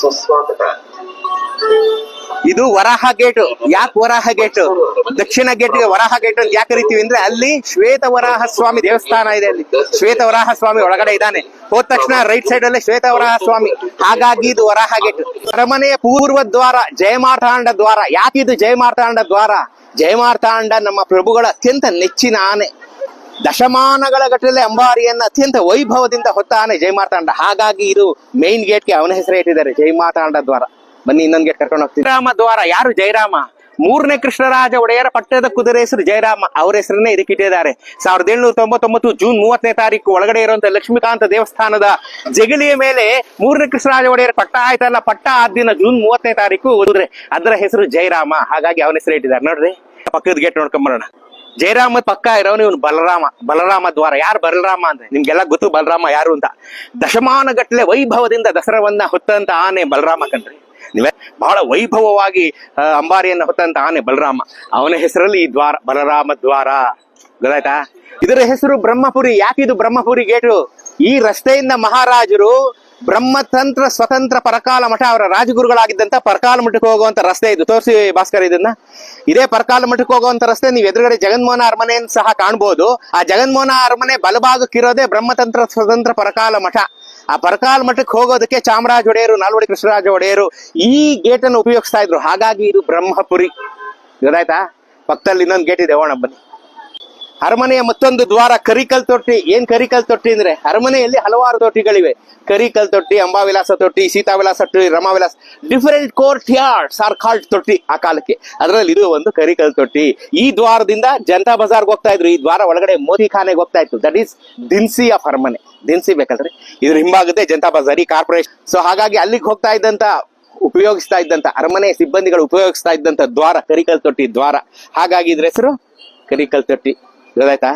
ಸುಸ್ವಾಗತ. ಇದು ವರಾಹ ಗೇಟ್. ಯಾಕೆ ವರಾಹ ಗೇಟ್? ದಕ್ಷಿಣ ಗೇಟ್ಗೆ ವರಾಹ ಗೇಟ್ ಅಂತ ಯಾಕೆ ಕರಿತೀವಿ ಅಂದ್ರೆ ಅಲ್ಲಿ ಶ್ವೇತ ವರಾಹ ಸ್ವಾಮಿ ದೇವಸ್ಥಾನ ಇದೆ ಅಲ್ಲಿ. ಶ್ವೇತ ವರಾಹ ಸ್ವಾಮಿ ಒಳಗಡೆ ಇದ್ದಾನೆ. ಹೋದ ತಕ್ಷಣ ರೈಟ್ ಸೈಡ್ ಅಲ್ಲಿ ಶ್ವೇತ ವರಾಹ ಸ್ವಾಮಿ. ಹಾಗಾಗಿ ಇದು ವರಾಹ ಗೇಟ್. ಅರಮನೆಯ ಪೂರ್ವ ದ್ವಾರ ಜಯಮಾರ್ತಾಂಡ ದ್ವಾರ. ಯಾಕೆ ಇದು ಜಯಮಾರ್ತಾಂಡ ದ್ವಾರ? ಜಯಮಾರ್ತಾಂಡ ನಮ್ಮ ಪ್ರಭುಗಳ ಅತ್ಯಂತ ನೆಚ್ಚಿನ ಆನೆ. ದಶಮಾನಗಳ ಗಟ್ಟಲೆ ಅಂಬಾರಿಯನ್ನ ಅತ್ಯಂತ ವೈಭವದಿಂದ ಹೊತ್ತಾನೆ ಜೈ ಮಾತಾಂಡ ಹಾಗಾಗಿ ಇದು ಮೇನ್ ಗೇಟ್ಗೆ ಅವನ ಹೆಸರು ಇಟ್ಟಿದ್ದಾರೆ ಜಯಮಾರ್ತಾಂಡ ದ್ವಾರ. ಬನ್ನಿ ಇನ್ನೊಂದು ಗೇಟ್ ಕರ್ಕೊಂಡು ಹೋಗ್ತೀವಿ ರಾಮ ದ್ವಾರ, ಯಾರು ಜೈರಾಮ ಮೂರನೇ ಕೃಷ್ಣರಾಜ ಒಡೆಯರ ಪಟ್ಟದ ಕುದುರೆ ಹೆಸರು ಜಯರಾಮ. ಅವರ ಹೆಸರನ್ನೇ ಇದಕ್ಕೆ ಇಟ್ಟಿದ್ದಾರೆ. ಸಾವಿರದ ಏಳ್ನೂರ ತೊಂಬತ್ತೊಂಬತ್ತು ಜೂನ್ ಮೂವತ್ತನೇ ತಾರೀಕು ಒಳಗಡೆ ಇರುವಂತಹ ಲಕ್ಷ್ಮೀಕಾಂತ ದೇವಸ್ಥಾನದ ಜಗಲಿಯ ಮೇಲೆ ಮೂರನೇ ಕೃಷ್ಣರಾಜ ಒಡೆಯರ ಪಟ್ಟ ಆಯ್ತಲ್ಲ ಪಟ್ಟ ಆ ದಿನ ಜೂನ್ ಮೂವತ್ತನೇ ತಾರೀಕು ಕುದುರೆ. ಅದರ ಹೆಸರು ಜಯರಾಮ. ಹಾಗಾಗಿ ಅವನ ಹೆಸರು ಇಟ್ಟಿದ್ದಾರೆ. ನೋಡ್ರಿ, ಪಕ್ಕದ ಗೇಟ್ ನೋಡ್ಕೊಂಬರೋಣ ಜಯರಾಮ ಪಕ್ಕ ಇರೋನು ಇವನು ಬಲರಾಮ ಬಲರಾಮ ದ್ವಾರ. ಯಾರು ಬಲರಾಮ ಅಂದ್ರೆ? ನಿಮ್ಗೆಲ್ಲ ಗೊತ್ತು ಬಲರಾಮ ಯಾರು ಅಂತ. ದಶಮಾನ ಗಟ್ಟಲೆ ವೈಭವದಿಂದ ದಸರವನ್ನ ಹೊತ್ತಂತ ಆನೆ ಬಲರಾಮ ಕಣ್ರಿ. ನೀವೇ ಬಹಳ ವೈಭವವಾಗಿ ಅಂಬಾರಿಯನ್ನ ಹೊತ್ತಂತ ಆನೆ ಬಲರಾಮ. ಅವನ ಹೆಸರಲ್ಲಿ ಈ ದ್ವಾರ, ಬಲರಾಮ ದ್ವಾರ. ಗೊತ್ತಾಯ್ತಾ? ಇದರ ಹೆಸರು ಬ್ರಹ್ಮಪುರಿ. ಯಾಕಿದು ಬ್ರಹ್ಮಪುರಿ ಗೇಟು? ಈ ರಸ್ತೆಯಿಂದ ಮಹಾರಾಜರು ಬ್ರಹ್ಮತಂತ್ರ ಸ್ವತಂತ್ರ ಪರಕಾಲ ಮಠ ಅವರ ರಾಜಗುರುಗಳಾಗಿದ್ದಂತ ಪರಕಾಲ ಮಠಕ್ಕೆ ಹೋಗುವಂತ ರಸ್ತೆ ಇದು. ತೋರಿಸಿ ಭಾಸ್ಕರ್ ಇದನ್ನ. ಇದೇ ಪರಕಾಲ ಮಠಕ್ಕೆ ಹೋಗುವಂತ ರಸ್ತೆ ನೀವು ಎದುರುಗಡೆ ಜಗನ್ಮೋಹನ ಅರಮನೆಯನ್ನು ಸಹ ಕಾಣ್ಬೋದು. ಆ ಜಗನ್ಮೋಹನ ಅರಮನೆ ಬಲಭಾಗಕ್ಕಿರೋದೇ ಬ್ರಹ್ಮತಂತ್ರ ಸ್ವತಂತ್ರ ಪರಕಾಲ ಮಠ. ಆ ಪರಕಾಲ ಮಠಕ್ಕೆ ಹೋಗೋದಕ್ಕೆ ಚಾಮರಾಜ ಒಡೆಯರು, ನಾಲ್ವಡಿ ಕೃಷ್ಣರಾಜ ಒಡೆಯರು ಈ ಗೇಟ್ ಅನ್ನು ಉಪಯೋಗಿಸ್ತಾ ಇದ್ರು. ಹಾಗಾಗಿ ಇದು ಬ್ರಹ್ಮಪುರಿ. ಗೊತ್ತಾಯ್ತಾ? ಪಕ್ಕದಲ್ಲಿ ಇನ್ನೊಂದು ಗೇಟ್ ಇದೆ. ಓಣ ಬನ್ನಿ. ಅರಮನೆಯ ಮತ್ತೊಂದು ದ್ವಾರ, ಕರಿಕಲ್ ತೊಟ್ಟಿ. ಏನ್ ಕರಿಕಲ್ ತೊಟ್ಟಿ ಅಂದ್ರೆ? ಅರಮನೆಯಲ್ಲಿ ಹಲವಾರು ತೊಟ್ಟಿಗಳಿವೆ. ಕರಿಕಲ್ ತೊಟ್ಟಿ, ಅಂಬಾವಿಲಾಸ ತೊಟ್ಟಿ, ಸೀತಾವಿಲಾಸ ತೊಟ್ಟಿ, Ramavilasa. Different courtyards are ತೊಟ್ಟಿ ಆ ಕಾಲಕ್ಕೆ. ಅದರಲ್ಲಿ ಇದು ಒಂದು ಕರಿಕಲ್ ತೊಟ್ಟಿ. ಈ ದ್ವಾರದಿಂದ ಜನತಾ ಬಜಾರ್ಗೆ ಹೋಗ್ತಾ ಇದ್ರು. ಈ ದ್ವಾರ ಒಳಗಡೆ ಮೋದಿ ಖಾನೆಗೆ ಹೋಗ್ತಾ ಇತ್ತು. ದಟ್ ಈಸ್ ದಿನ್ಸಿ ಆಫ್ ಅರಮನೆ ದಿನ್ಸಿ ಬೇಕಲ್ರಿ? ಇದ್ರ ಹಿಂಬಾಗುತ್ತೆ ಜನತಾ ಬಜಾರ್, ಈ ಕಾರ್ಪೊರೇಷನ್. ಸೊ ಹಾಗಾಗಿ ಅಲ್ಲಿಗೆ ಹೋಗ್ತಾ ಇದ್ದಂತ, ಉಪಯೋಗಿಸ್ತಾ ಇದ್ದಂತ ಅರಮನೆ ಸಿಬ್ಬಂದಿಗಳು ಉಪಯೋಗಿಸ್ತಾ ಇದ್ದಂತ ದ್ವಾರ, ಕರಿಕಲ್ ತೊಟ್ಟಿ ದ್ವಾರ. ಹಾಗಾಗಿ ಇದ್ರ ಹೆಸರು ಕರಿಕಲ್ ತೊಟ್ಟಿ. ಗೊತ್ತಾಯ್ತಾ